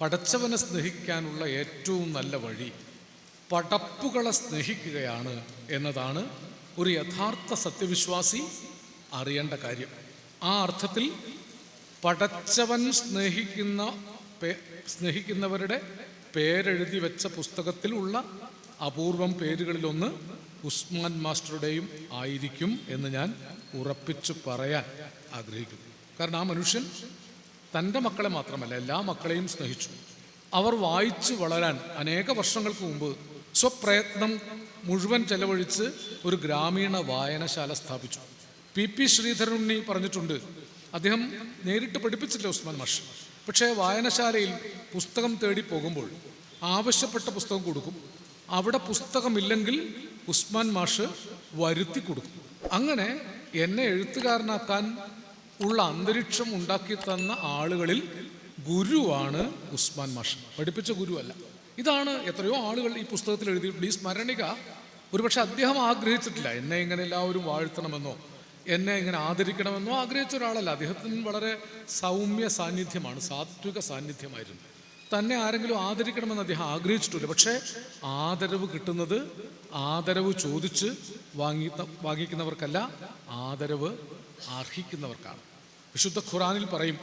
പടച്ചവനെ സ്നേഹിക്കാനുള്ള ഏറ്റവും നല്ല വഴി പടപ്പുകളെ സ്നേഹിക്കുകയാണ് എന്നതാണ് ഒരു യഥാർത്ഥ സത്യവിശ്വാസി അറിയേണ്ട കാര്യം. ആ അർത്ഥത്തിൽ പടച്ചവൻ സ്നേഹിക്കുന്ന സ്നേഹിക്കുന്നവരുടെ പേരെഴുതി വെച്ച പുസ്തകത്തിലുള്ള അപൂർവം പേരുകളിലൊന്ന് ഉസ്മാൻ മാസ്റ്ററുടെയും ആയിരിക്കും എന്ന് ഞാൻ ഉറപ്പിച്ചു പറയാൻ ആഗ്രഹിക്കുന്നു. കാരണം ആ മനുഷ്യൻ തന്റെ മക്കളെ മാത്രമല്ല എല്ലാ മക്കളെയും സ്നേഹിച്ചു. അവർ വായിച്ചു വളരാൻ അനേക വർഷങ്ങൾക്ക് മുമ്പ് സ്വപ്രയത്നം മുഴുവൻ ചെലവഴിച്ച് ഒരു ഗ്രാമീണ വായനശാല സ്ഥാപിച്ചു. പി പി ശ്രീധരൻ ഉണ്ണി പറഞ്ഞിട്ടുണ്ട് അദ്ദേഹം നേരിട്ട് പഠിപ്പിച്ചില്ല ഉസ്മാൻ മാഷ്. പക്ഷേ വായനശാലയിൽ പുസ്തകം തേടി പോകുമ്പോൾ ആവശ്യപ്പെട്ട പുസ്തകം കൊടുക്കും. അവിടെ പുസ്തകമില്ലെങ്കിൽ ഉസ്മാൻ മാഷ് വരുത്തി കൊടുക്കും. അങ്ങനെ എന്നെ എഴുത്തുകാരനാക്കാൻ ഉള്ള അന്തരീക്ഷം ഉണ്ടാക്കി തന്ന ആളുകളിൽ ഗുരുവാണ് ഉസ്മാൻ മാഷ്. പഠിപ്പിച്ച ഗുരുവല്ല. ഇതാണ് എത്രയോ ആളുകൾ ഈ പുസ്തകത്തിൽ എഴുതിയിട്ടുണ്ട്. ഈ സ്മരണിക ഒരുപക്ഷെ അദ്ദേഹം ആഗ്രഹിച്ചിട്ടില്ല. എന്നെ ഇങ്ങനെ എല്ലാവരും വാഴ്ത്തണമെന്നോ എന്നെ ഇങ്ങനെ ആദരിക്കണമെന്നോ ആഗ്രഹിച്ച ഒരാളല്ല. അദ്ദേഹത്തിന് വളരെ സൗമ്യ സാന്നിധ്യമാണ് സാത്വിക സാന്നിധ്യമായിരുന്നു. തന്നെ ആരെങ്കിലും ആദരിക്കണമെന്ന് അദ്ദേഹം ആഗ്രഹിച്ചിട്ടില്ല. പക്ഷേ ആദരവ് കിട്ടുന്നത് ആദരവ് ചോദിച്ച് വാങ്ങി വാങ്ങിക്കുന്നവർക്കല്ല ആദരവ് അർഹിക്കുന്നവർക്കാണ്. വിശുദ്ധ ഖുറാനിൽ പറയും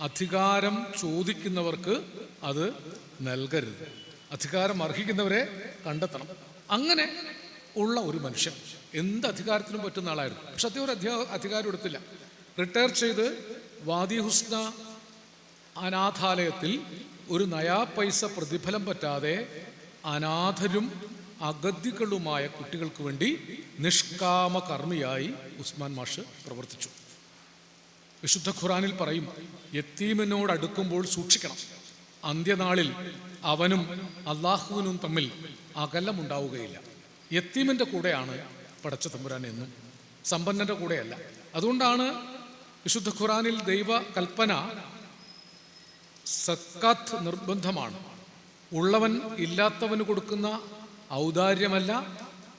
അധികാരം ചോദിക്കുന്നവർക്ക് അത് നൽകരുത്. അധികാരം അർഹിക്കുന്നവരെ കണ്ടെത്തണം. അങ്ങനെ ഉള്ള ഒരു മനുഷ്യൻ എന്ത് അധികാരത്തിനും പറ്റുന്ന ആളായിരുന്നു. പക്ഷെ അദ്ദേഹം ഒരു അധികാ അധികാരം എടുത്തില്ല. റിട്ടയർ ചെയ്ത് വാദി ഹുസ്ന അനാഥാലയത്തിൽ ഒരു നയാ പൈസ പ്രതിഫലം പറ്റാതെ അനാഥരും അഗതികളുമായ കുട്ടികൾക്ക് വേണ്ടി നിഷ്കാമ കർമ്മിയായി ഉസ്മാൻ മാഷ് പ്രവർത്തിച്ചു. വിശുദ്ധ ഖുറാനിൽ പറയും യത്തീമിനോട് അടുക്കുമ്പോൾ സൂക്ഷിക്കണം. അന്ത്യനാളിൽ അവനും അള്ളാഹുവിനും തമ്മിൽ അകലമുണ്ടാവുകയില്ല. യത്തീമിന്റെ കൂടെയാണ് പടച്ച തമ്പുരാൻ എന്നും സമ്പന്നന്റെ കൂടെയല്ല. അതുകൊണ്ടാണ് വിശുദ്ധ ഖുറാനിൽ ദൈവ കൽപ്പന സക്കാത്ത് നിർബന്ധമാണ്. ഉള്ളവൻ ഇല്ലാത്തവന് കൊടുക്കുന്ന ഔദാര്യമല്ല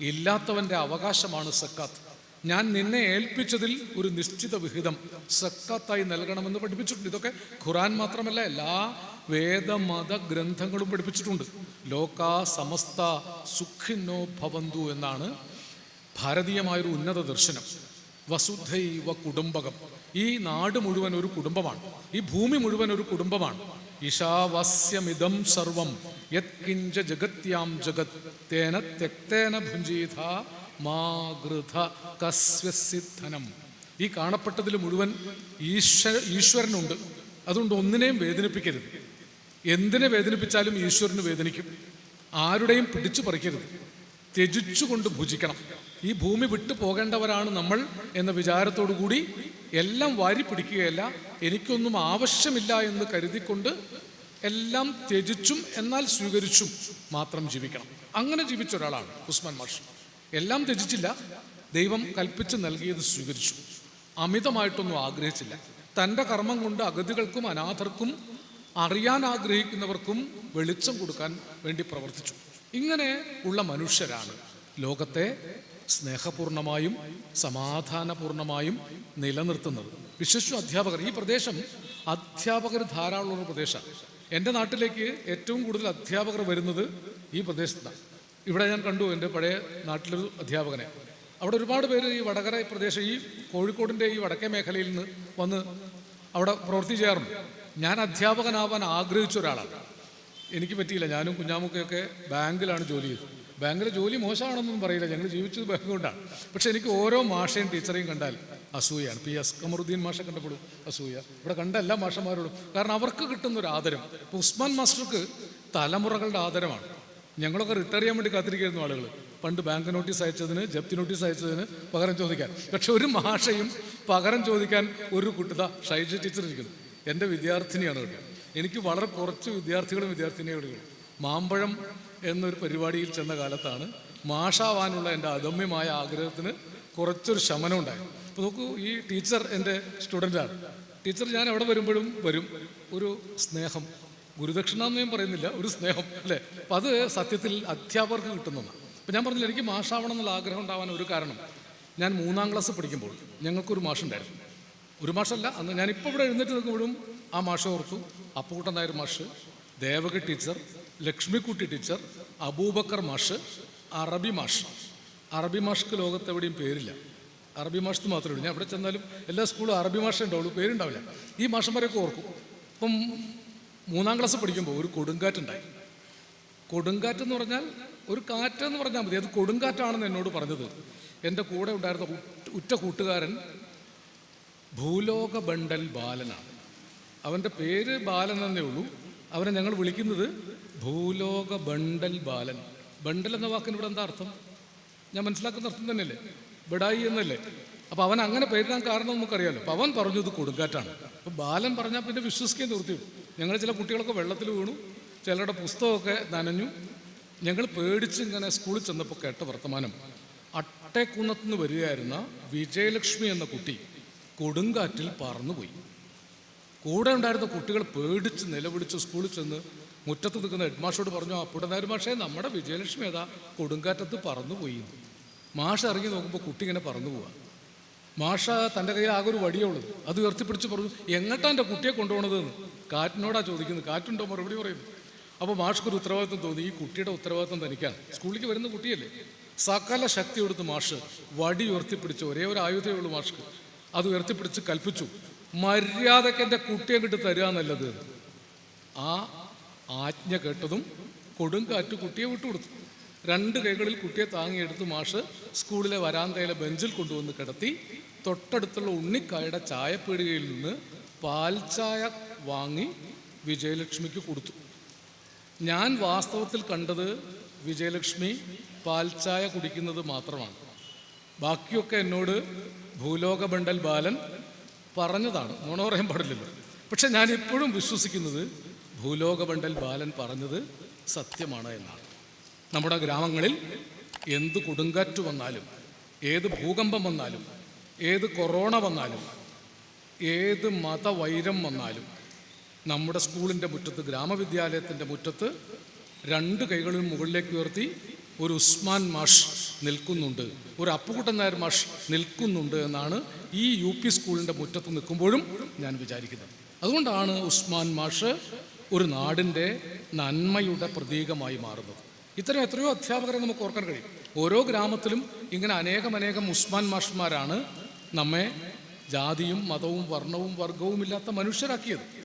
ഇല്ലാത്തവന്റെ അവകാശമാണ് സക്കാത്ത്. ഞാൻ നിന്നെ ഏൽപ്പിച്ചതിൽ ഒരു നിശ്ചിത വിഹിതം സക്കാത്തായി നൽകണമെന്ന് പഠിപ്പിച്ചിട്ടുണ്ട്. ഇതൊക്കെ ഖുറാൻ മാത്രമല്ല എല്ലാ വേദമത ഗ്രന്ഥങ്ങളും പഠിപ്പിച്ചിട്ടുണ്ട്. ലോക സമസ്ത സുഖിനോ ഭവന്തു എന്നാണ് ഭാരതീയമായൊരു ഉന്നത ദർശനം. വസുധൈവ കുടുംബകം. ഈ നാട് മുഴുവൻ ഒരു കുടുംബമാണ്. ഈ ഭൂമി മുഴുവൻ ഒരു കുടുംബമാണ്. ഈശാവാസ്യമിതം സർവം. യത്കിഞ്ച ജഗത്യാം ജഗത്. തേന തെക്തേന ഭുഞ്ചീത മാഗൃഥ കസ്വസിദ്ധനം ഈ കാണപ്പെട്ടതിൽ മുഴുവൻ ഈശ്വര ഈശ്വരനുണ്ട്. അതുകൊണ്ട് ഒന്നിനെയും വേദനിപ്പിക്കരുത്. എന്തിനെ വേദനിപ്പിച്ചാലും ഈശ്വരന് വേദനിക്കും. ആരുടെയും പിടിച്ചു പറിക്കരുത്. ത്യജിച്ചുകൊണ്ട് ഭുജിക്കണം. ഈ ഭൂമി വിട്ടു പോകേണ്ടവരാണ് നമ്മൾ എന്ന വിചാരത്തോടു കൂടി എല്ലാം വാരി പിടിക്കുകയല്ല. എനിക്കൊന്നും ആവശ്യമില്ല എന്ന് കരുതിക്കൊണ്ട് എല്ലാം ത്യജിച്ചും എന്നാൽ സ്വീകരിച്ചും മാത്രം ജീവിക്കണം. അങ്ങനെ ജീവിച്ച ഒരാളാണ് ഉസ്മാൻ മാഷ്. എല്ലാം ത്യജിച്ചില്ല. ദൈവം കൽപ്പിച്ച് നൽകിയത് സ്വീകരിച്ചു. അമിതമായിട്ടൊന്നും ആഗ്രഹിച്ചില്ല. തന്റെ കർമ്മം കൊണ്ട് അഗതികൾക്കും അനാഥർക്കും അറിയാൻ ആഗ്രഹിക്കുന്നവർക്കും വെളിച്ചം കൊടുക്കാൻ വേണ്ടി പ്രവർത്തിച്ചു. ഇങ്ങനെ ഉള്ള മനുഷ്യരാണ്. ലോകത്തെ സ്നേഹപൂർണമായും സമാധാനപൂർണമായും നിലനിർത്തുന്നത്. വിശ്വസു അധ്യാപകർ ഈ പ്രദേശം അധ്യാപകർ ധാരാളമുള്ള പ്രദേശമാണ്. എന്റെ നാട്ടിലേക്ക് ഏറ്റവും കൂടുതൽ അധ്യാപകർ വരുന്നത് ഈ പ്രദേശത്താണ്. ഇവിടെ ഞാൻ കണ്ടു എന്റെ പഴയ നാട്ടിലൊരു അധ്യാപകനെ. അവിടെ ഒരുപാട് പേര് ഈ വടകര പ്രദേശം ഈ കോഴിക്കോടിന്റെ ഈ വടക്കേ മേഖലയിൽ നിന്ന് വന്ന് അവിടെ പ്രവൃത്തി ചെയ്യാറുണ്ട്. ഞാൻ അധ്യാപകനാവാൻ ആഗ്രഹിച്ച ഒരാളാണ്. എനിക്ക് പറ്റിയില്ല. ഞാനും കുഞ്ഞാമുക്കൊക്കെ ബാങ്കിലാണ് ജോലി ചെയ്തത്. ബാങ്കിലെ ജോലി മോശമാണെന്നൊന്നും പറയില്ല. ഞങ്ങൾ ജീവിച്ചത് ബാങ്ക് കൊണ്ടാണ് പക്ഷെ എനിക്ക് ഓരോ മാഷയും ടീച്ചറെയും കണ്ടാൽ അസൂയാണ് പി എസ് കമറുദ്ദീൻ മാഷെ കണ്ടപ്പോഴും അസൂയ. ഇവിടെ കണ്ട എല്ലാ മാഷന്മാരോടും. കാരണം അവർക്ക് കിട്ടുന്ന ഒരു ആദരം ഉസ്മാൻ മാസ്റ്റർക്ക് തലമുറകളുടെ ആദരമാണ്. ഞങ്ങളൊക്കെ റിട്ടയർ ചെയ്യാൻ വേണ്ടി കാത്തിരിക്കുന്നു ആളുകൾ പണ്ട് ബാങ്ക് നോട്ടീസ് അയച്ചതിന് ജപ്തി നോട്ടീസ് അയച്ചതിന് പകരം ചോദിക്കാൻ. പക്ഷെ ഒരു മാഷയും പകരം ചോദിക്കാൻ ഒരു കുട്ടിത ഷൈജ ടീച്ചർ ഇരിക്കുന്നു. എന്റെ വിദ്യാർത്ഥിനിയാണ് കേട്ടോ. എനിക്ക് വളരെ കുറച്ച് വിദ്യാർത്ഥികളും വിദ്യാർത്ഥിനികളും മാമ്പഴം എന്നൊരു പരിപാടിയിൽ ചെന്ന കാലത്താണ് മാഷാവാനുള്ള എന്റെ അദമ്യമായ ആഗ്രഹത്തിന് കുറച്ചൊരു ശമനം ഉണ്ടായി അപ്പോൾ നോക്കൂ ഈ ടീച്ചർ എന്റെ സ്റ്റുഡന്റാണ് ടീച്ചർ ഞാൻ എവിടെ വരുമ്പോഴും വരും. ഒരു സ്നേഹം ഗുരുദക്ഷിണ എന്ന് ഞാൻ പറയുന്നില്ല ഒരു സ്നേഹം അല്ലേ? അപ്പം അത് സത്യത്തിൽ അധ്യാപകർക്ക് കിട്ടുന്നതാണ്. അപ്പം ഞാൻ പറഞ്ഞില്ല എനിക്ക് മാഷാവണം എന്നുള്ള ആഗ്രഹം ഉണ്ടാവാൻ ഒരു കാരണം. ഞാൻ മൂന്നാം ക്ലാസ് പഠിക്കുമ്പോൾ ഞങ്ങൾക്കൊരു മാഷുണ്ടായിരുന്നു. ഒരു മാഷല്ല അന്ന് ഞാൻ ഞാനിപ്പോൾ ഇവിടെ എഴുന്നേറ്റ് നിൽക്കുമ്പോഴും ആ മാഷ ഓർത്തു അപ്പൂട്ടൻ നായർ മാഷ് ദേവകി ടീച്ചർ ലക്ഷ്മിക്കുട്ടി ടീച്ചർ അബൂബക്കർ മാഷ് അറബി മാഷ്. അറബി മാഷ്ക്ക് ലോകത്തെവിടെയും പേരില്ല. അറബി മാഷത്ത് മാത്രമേ ഉള്ളൂ. ഞാൻ അവിടെ ചെന്നാലും എല്ലാ സ്കൂളും അറബി മാഷേ ഉണ്ടാവുള്ളൂ പേരുണ്ടാവില്ല. ഈ മാഷന്മാരെയൊക്കെ ഓർക്കും. ഇപ്പം മൂന്നാം ക്ലാസ് പഠിക്കുമ്പോൾ ഒരു കൊടുങ്കാറ്റുണ്ടായി. കൊടുങ്കാറ്റ് എന്ന് പറഞ്ഞാൽ ഒരു കാറ്റ് എന്ന് പറഞ്ഞാൽ മതി. അത് കൊടുങ്കാറ്റാണെന്ന് എന്നോട് പറഞ്ഞത്. എന്റെ കൂടെ ഉണ്ടായിരുന്ന ഉറ്റ- കൂട്ടുകാരൻ ഭൂലോക ബണ്ടൽ ബാലനാണ്. അവന്റെ പേര് ബാലൻ എന്നേ ഉള്ളൂ. അവനെ ഞങ്ങൾ വിളിക്കുന്നത് ഭൂലോക ബണ്ടൽ ബാലൻ. ബണ്ടൽ എന്ന വാക്കിന് ഇവിടെ എന്താ അർത്ഥം? ഞാൻ മനസ്സിലാക്കുന്ന അർത്ഥം തന്നെയല്ലേ? ബഡായി എന്നല്ലേ? അപ്പോൾ അവൻ അങ്ങനെ പേരിടാൻ കാരണം നമുക്കറിയാലോ. അപ്പോൾ അവൻ പറഞ്ഞു ഇത് കൊടുങ്കാറ്റാണ്. അപ്പോൾ ബാലൻ പറഞ്ഞാൽ പിന്നെ വിശ്വസിക്കാൻ നിർത്തിയുള്ളൂ ഞങ്ങൾ ചില കുട്ടികളൊക്കെ വെള്ളത്തിൽ വീണു. ചിലരുടെ പുസ്തകമൊക്കെ നനഞ്ഞു. ഞങ്ങൾ പേടിച്ച് ഇങ്ങനെ സ്കൂളിൽ ചെന്നപ്പോൾ കേട്ട വർത്തമാനം. അട്ടേക്കുന്നത്ത് നിന്ന് വരികയായിരുന്ന വിജയലക്ഷ്മി എന്ന കുട്ടി കൊടുങ്കാറ്റിൽ പറന്നുപോയി. കൂടെ ഉണ്ടായിരുന്ന കുട്ടികൾ പേടിച്ച് നിലവിളിച്ച് സ്കൂളിൽ ചെന്ന് മുറ്റത്ത് നിൽക്കുന്ന ഹെഡ്മാഷോട് പറഞ്ഞു അപ്പുടനാര് മാഷേ നമ്മുടെ വിജയലക്ഷ്മി ഏതാ? കൊടുങ്കാറ്റത്ത് പറന്നുപോയി എന്ന്." മാഷ് ഇറങ്ങി നോക്കുമ്പോൾ കുട്ടി ഇങ്ങനെ പറന്നു പോവാ മാഷ തന്റെ കയ്യിൽ ആകെ ഒരു വടിയുള്ളത് അത് ഉയർത്തിപ്പിടിച്ച് പറഞ്ഞു എങ്ങട്ടാ എന്റെ കുട്ടിയെ കൊണ്ടുപോകണത് എന്ന് കാറ്റിനോടാ ചോദിക്കുന്നത്. കാറ്റുണ്ടോ മറുപടി പറയുന്നു അപ്പോൾ മാഷ്ക്കൊരു ഉത്തരവാദിത്വം തോന്നി. ഈ കുട്ടിയുടെ ഉത്തരവാദിത്വം തനിക്കാണ്. സ്കൂളിലേക്ക് വരുന്ന കുട്ടിയല്ലേ. സകല ശക്തി കൊടുത്ത് മാഷ് വടി ഉയർത്തിപ്പിടിച്ച് ഒരേ ഒരു ആയുധമേ ഉള്ളൂ മാഷ്ക്ക്. അത് ഉയർത്തിപ്പിടിച്ച് കൽപ്പിച്ചു. മര്യാദയ്ക്ക് എന്റെ കുട്ടിയെ കിട്ടി തരിക എന്നുള്ളത് ആ ആജ്ഞ കേട്ടതും കൊടുങ്കാറ്റ് കുട്ടിയെ വിട്ടുകൊടുത്തു. രണ്ട് കൈകളിൽ കുട്ടിയെ താങ്ങിയെടുത്ത് മാഷ് സ്കൂളിലെ വരാന്തയിലെ ബെഞ്ചിൽ കൊണ്ടുവന്ന് കിടത്തി തൊട്ടടുത്തുള്ള ഉണ്ണിക്കായുടെ ചായപ്പീടികയിൽ നിന്ന് പാൽച്ചായ വാങ്ങി വിജയലക്ഷ്മിക്ക് കൊടുത്തു. ഞാൻ വാസ്തവത്തിൽ കണ്ടത് വിജയലക്ഷ്മി പാൽച്ചായ കുടിക്കുന്നത് മാത്രമാണ്. ബാക്കിയൊക്കെ എന്നോട് ഭൂലോക ബണ്ടൽ ബാലൻ പറഞ്ഞതാണ്. നുണ പറയാൻ പാടില്ലല്ലോ. പക്ഷെ ഞാൻ ഇപ്പോഴും വിശ്വസിക്കുന്നത് ഭൂലോക ബണ്ടൽ ബാലൻ പറഞ്ഞത് സത്യമാണ് എന്നാണ്. നമ്മുടെ ഗ്രാമങ്ങളിൽ എന്ത് കൊടുങ്കാറ്റ് വന്നാലും ഏത് ഭൂകമ്പം വന്നാലും ഏത് കൊറോണ വന്നാലും ഏത് മതവൈരം വന്നാലും നമ്മുടെ സ്കൂളിന്റെ മുറ്റത്ത് ഗ്രാമവിദ്യാലയത്തിന്റെ മുറ്റത്ത് രണ്ട് കൈകളും മുകളിലേക്ക് ഉയർത്തി ഒരു ഉസ്മാൻ മാഷ് നിൽക്കുന്നുണ്ട്. ഒരു അപ്പുകുട്ടൻ നായർ മാഷ് നിൽക്കുന്നുണ്ട് എന്നാണ് ഈ യു പി സ്കൂളിന്റെ മുറ്റത്ത് നിൽക്കുമ്പോഴും ഞാൻ വിചാരിക്കുന്നത്. അതുകൊണ്ടാണ് ഉസ്മാൻ മാഷ് ഒരു നാടിന്റെ നന്മയുടെ പ്രതീകമായി മാറുന്നത്. ഇത്തരം എത്രയോ അധ്യാപകരെ നമുക്ക് ഓർക്കാൻ കഴിയും. ഓരോ ഗ്രാമത്തിലും ഇങ്ങനെ അനേകം അനേകം ഉസ്മാൻ മാഷ്മാരാണ് നമ്മെ ജാതിയും മതവും വർണവും വർഗവും ഇല്ലാത്ത മനുഷ്യരാക്കിയത്.